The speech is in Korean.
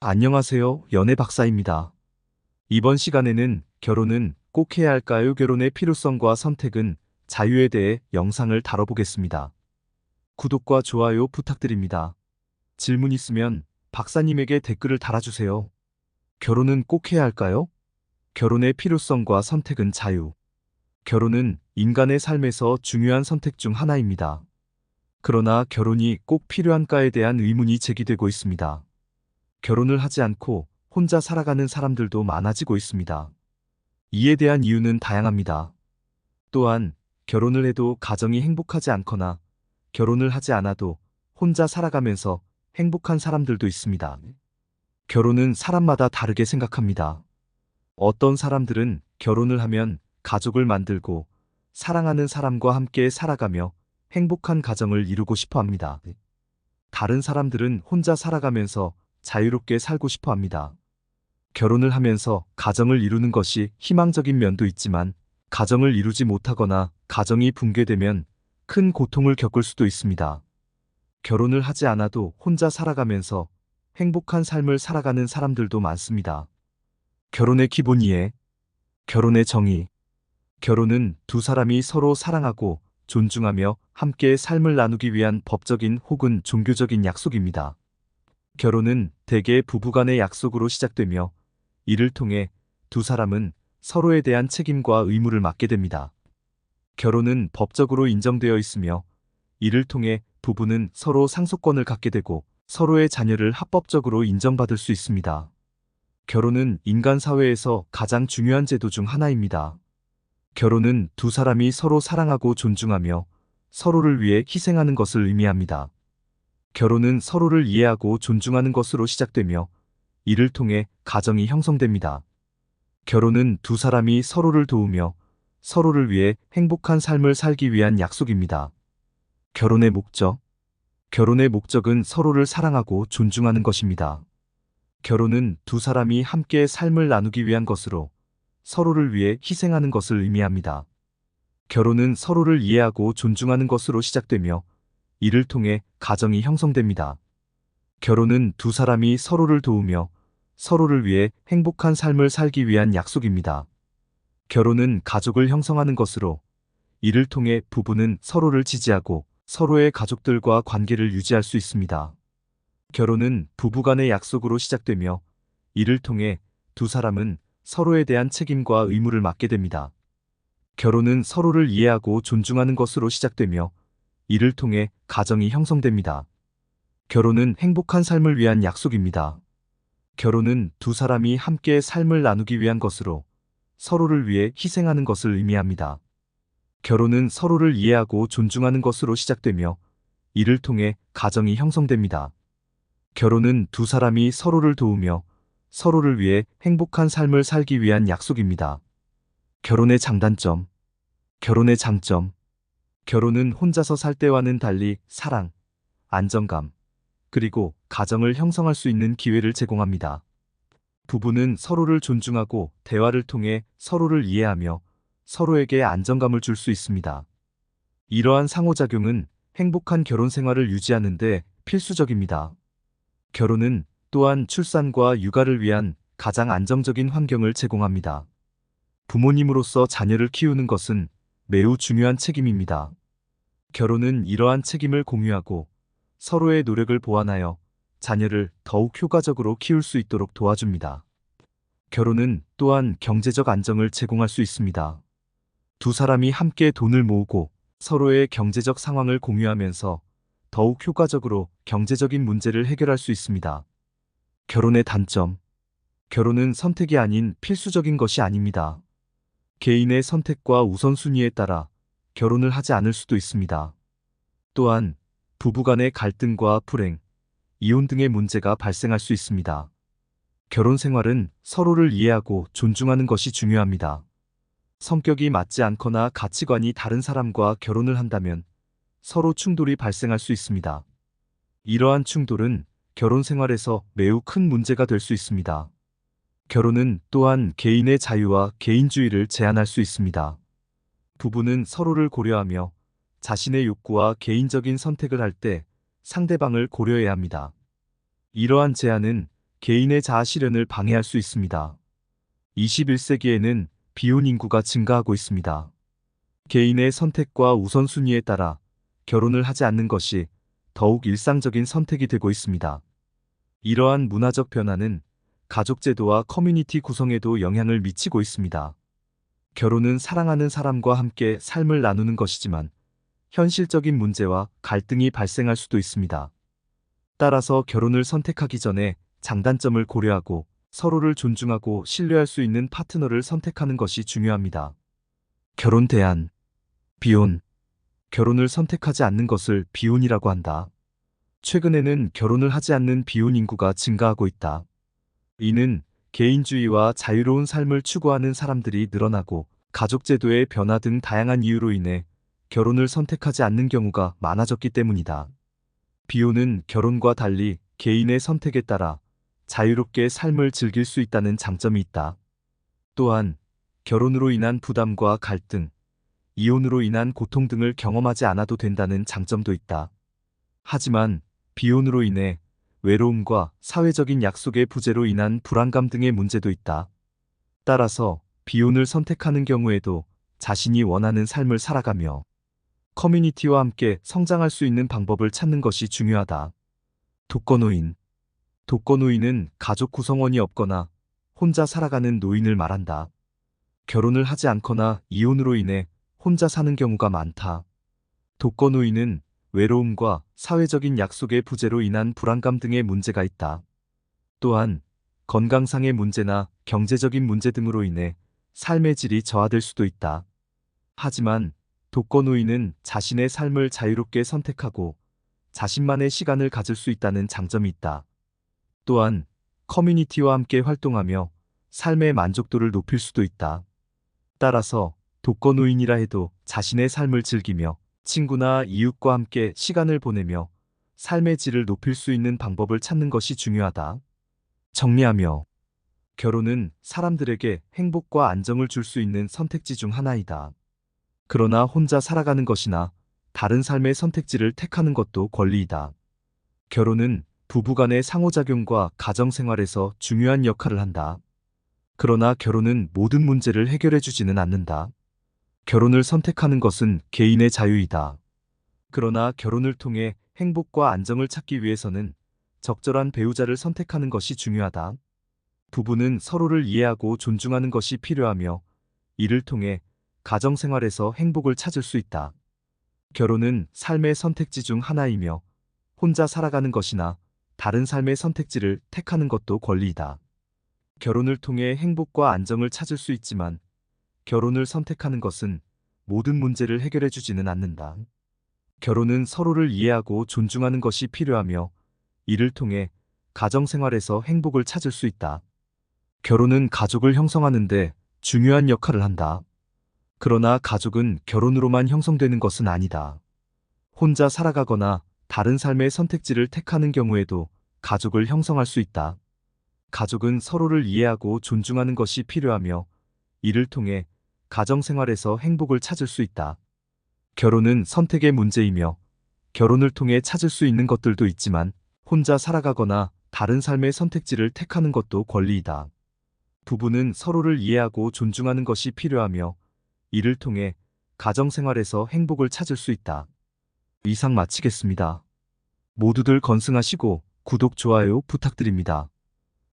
안녕하세요. 연애 박사입니다. 이번 시간에는 결혼은 꼭 해야 할까요? 결혼의 필요성과 선택은 자유에 대해 영상을 다뤄보겠습니다. 구독과 좋아요 부탁드립니다. 질문 있으면 박사님에게 댓글을 달아주세요. 결혼은 꼭 해야 할까요? 결혼의 필요성과 선택은 자유. 결혼은 인간의 삶에서 중요한 선택 중 하나입니다. 그러나 결혼이 꼭 필요한가에 대한 의문이 제기되고 있습니다. 결혼을 하지 않고 혼자 살아가는 사람들도 많아지고 있습니다. 이에 대한 이유는 다양합니다. 또한 결혼을 해도 가정이 행복하지 않거나 결혼을 하지 않아도 혼자 살아가면서 행복한 사람들도 있습니다. 결혼은 사람마다 다르게 생각합니다. 어떤 사람들은 결혼을 하면 가족을 만들고 사랑하는 사람과 함께 살아가며 행복한 가정을 이루고 싶어 합니다. 다른 사람들은 혼자 살아가면서 자유롭게 살고 싶어 합니다. 결혼을 하면서 가정을 이루는 것이 희망적인 면도 있지만 가정을 이루지 못하거나 가정이 붕괴되면 큰 고통을 겪을 수도 있습니다. 결혼을 하지 않아도 혼자 살아가면서 행복한 삶을 살아가는 사람들도 많습니다. 결혼의 기본 이해, 결혼의 정의. 결혼은 두 사람이 서로 사랑하고 존중하며 함께 삶을 나누기 위한 법적인 혹은 종교적인 약속입니다. 결혼은 대개 부부간의 약속으로 시작되며 이를 통해 두 사람은 서로에 대한 책임과 의무를 맡게 됩니다. 결혼은 법적으로 인정되어 있으며 이를 통해 부부는 서로 상속권을 갖게 되고 서로의 자녀를 합법적으로 인정받을 수 있습니다. 결혼은 인간 사회에서 가장 중요한 제도 중 하나입니다. 결혼은 두 사람이 서로 사랑하고 존중하며 서로를 위해 희생하는 것을 의미합니다. 결혼은 서로를 이해하고 존중하는 것으로 시작되며 이를 통해 가정이 형성됩니다. 결혼은 두 사람이 서로를 도우며 서로를 위해 행복한 삶을 살기 위한 약속입니다. 결혼의 목적. 결혼의 목적은 서로를 사랑하고 존중하는 것입니다. 결혼은 두 사람이 함께 삶을 나누기 위한 것으로 서로를 위해 희생하는 것을 의미합니다. 결혼은 서로를 이해하고 존중하는 것으로 시작되며 이를 통해 가정이 형성됩니다. 결혼은 두 사람이 서로를 도우며 서로를 위해 행복한 삶을 살기 위한 약속입니다. 결혼은 가족을 형성하는 것으로 이를 통해 부부는 서로를 지지하고 서로의 가족들과 관계를 유지할 수 있습니다. 결혼은 부부간의 약속으로 시작되며 이를 통해 두 사람은 서로에 대한 책임과 의무를 맡게 됩니다. 결혼은 서로를 이해하고 존중하는 것으로 시작되며 이를 통해 가정이 형성됩니다. 결혼은 행복한 삶을 위한 약속입니다. 결혼은 두 사람이 함께 삶을 나누기 위한 것으로 서로를 위해 희생하는 것을 의미합니다. 결혼은 서로를 이해하고 존중하는 것으로 시작되며 이를 통해 가정이 형성됩니다. 결혼은 두 사람이 서로를 도우며 서로를 위해 행복한 삶을 살기 위한 약속입니다. 결혼의 장단점, 결혼의 장점, 결혼은 혼자서 살 때와는 달리 사랑, 안정감, 그리고 가정을 형성할 수 있는 기회를 제공합니다. 부부는 서로를 존중하고 대화를 통해 서로를 이해하며 서로에게 안정감을 줄 수 있습니다. 이러한 상호작용은 행복한 결혼 생활을 유지하는 데 필수적입니다. 결혼은 또한 출산과 육아를 위한 가장 안정적인 환경을 제공합니다. 부모님으로서 자녀를 키우는 것은 매우 중요한 책임입니다. 결혼은 이러한 책임을 공유하고 서로의 노력을 보완하여 자녀를 더욱 효과적으로 키울 수 있도록 도와줍니다. 결혼은 또한 경제적 안정을 제공할 수 있습니다. 두 사람이 함께 돈을 모으고 서로의 경제적 상황을 공유하면서 더욱 효과적으로 경제적인 문제를 해결할 수 있습니다. 결혼의 단점. 결혼은 선택이 아닌 필수적인 것이 아닙니다. 개인의 선택과 우선순위에 따라 결혼을 하지 않을 수도 있습니다. 또한 부부 간의 갈등과 불행, 이혼 등의 문제가 발생할 수 있습니다. 결혼 생활은 서로를 이해하고 존중하는 것이 중요합니다. 성격이 맞지 않거나 가치관이 다른 사람과 결혼을 한다면 서로 충돌이 발생할 수 있습니다. 이러한 충돌은 결혼 생활에서 매우 큰 문제가 될 수 있습니다. 결혼은 또한 개인의 자유와 개인주의를 제한할 수 있습니다. 부부는 서로를 고려하며 자신의 욕구와 개인적인 선택을 할 때 상대방을 고려해야 합니다. 이러한 제한은 개인의 자아 실현을 방해할 수 있습니다. 21세기에는 비혼 인구가 증가하고 있습니다. 개인의 선택과 우선순위에 따라 결혼을 하지 않는 것이 더욱 일상적인 선택이 되고 있습니다. 이러한 문화적 변화는 가족 제도와 커뮤니티 구성에도 영향을 미치고 있습니다. 결혼은 사랑하는 사람과 함께 삶을 나누는 것이지만 현실적인 문제와 갈등이 발생할 수도 있습니다. 따라서 결혼을 선택하기 전에 장단점을 고려하고 서로를 존중하고 신뢰할 수 있는 파트너를 선택하는 것이 중요합니다. 결혼 대안 비혼 결혼을 선택하지 않는 것을 비혼이라고 한다. 최근에는 결혼을 하지 않는 비혼 인구가 증가하고 있다. 이는 개인주의와 자유로운 삶을 추구하는 사람들이 늘어나고 가족제도의 변화 등 다양한 이유로 인해 결혼을 선택하지 않는 경우가 많아졌기 때문이다. 비혼은 결혼과 달리 개인의 선택에 따라 자유롭게 삶을 즐길 수 있다는 장점이 있다. 또한 결혼으로 인한 부담과 갈등, 이혼으로 인한 고통 등을 경험하지 않아도 된다는 장점도 있다. 하지만 비혼으로 인해 외로움과 사회적인 약속의 부재로 인한 불안감 등의 문제도 있다. 따라서 비혼을 선택하는 경우에도 자신이 원하는 삶을 살아가며 커뮤니티와 함께 성장할 수 있는 방법을 찾는 것이 중요하다. 독거노인 독거노인은 가족 구성원이 없거나 혼자 살아가는 노인을 말한다. 결혼을 하지 않거나 이혼으로 인해 혼자 사는 경우가 많다. 독거노인은 외로움과 사회적인 약속의 부재로 인한 불안감 등의 문제가 있다. 또한 건강상의 문제나 경제적인 문제 등으로 인해 삶의 질이 저하될 수도 있다. 하지만 독거노인은 자신의 삶을 자유롭게 선택하고 자신만의 시간을 가질 수 있다는 장점이 있다. 또한 커뮤니티와 함께 활동하며 삶의 만족도를 높일 수도 있다. 따라서 독거노인이라 해도 자신의 삶을 즐기며 친구나 이웃과 함께 시간을 보내며 삶의 질을 높일 수 있는 방법을 찾는 것이 중요하다. 정리하며 결혼은 사람들에게 행복과 안정을 줄 수 있는 선택지 중 하나이다. 그러나 혼자 살아가는 것이나 다른 삶의 선택지를 택하는 것도 권리이다. 결혼은 부부 간의 상호작용과 가정생활에서 중요한 역할을 한다. 그러나 결혼은 모든 문제를 해결해 주지는 않는다. 결혼을 선택하는 것은 개인의 자유이다. 그러나 결혼을 통해 행복과 안정을 찾기 위해서는 적절한 배우자를 선택하는 것이 중요하다. 부부는 서로를 이해하고 존중하는 것이 필요하며 이를 통해 가정생활에서 행복을 찾을 수 있다. 결혼은 삶의 선택지 중 하나이며 혼자 살아가는 것이나 다른 삶의 선택지를 택하는 것도 권리이다. 결혼을 통해 행복과 안정을 찾을 수 있지만 결혼을 선택하는 것은 모든 문제를 해결해 주지는 않는다. 결혼은 서로를 이해하고 존중하는 것이 필요하며 이를 통해 가정생활에서 행복을 찾을 수 있다. 결혼은 가족을 형성하는데 중요한 역할을 한다. 그러나 가족은 결혼으로만 형성되는 것은 아니다. 혼자 살아가거나 다른 삶의 선택지를 택하는 경우에도 가족을 형성할 수 있다. 가족은 서로를 이해하고 존중하는 것이 필요하며 이를 통해 가정생활에서 행복을 찾을 수 있다. 결혼은 선택의 문제이며 결혼을 통해 찾을 수 있는 것들도 있지만 혼자 살아가거나 다른 삶의 선택지를 택하는 것도 권리이다. 부부는 서로를 이해하고 존중하는 것이 필요하며 이를 통해 가정생활에서 행복을 찾을 수 있다. 이상 마치겠습니다. 모두들 건승하시고 구독, 좋아요 부탁드립니다.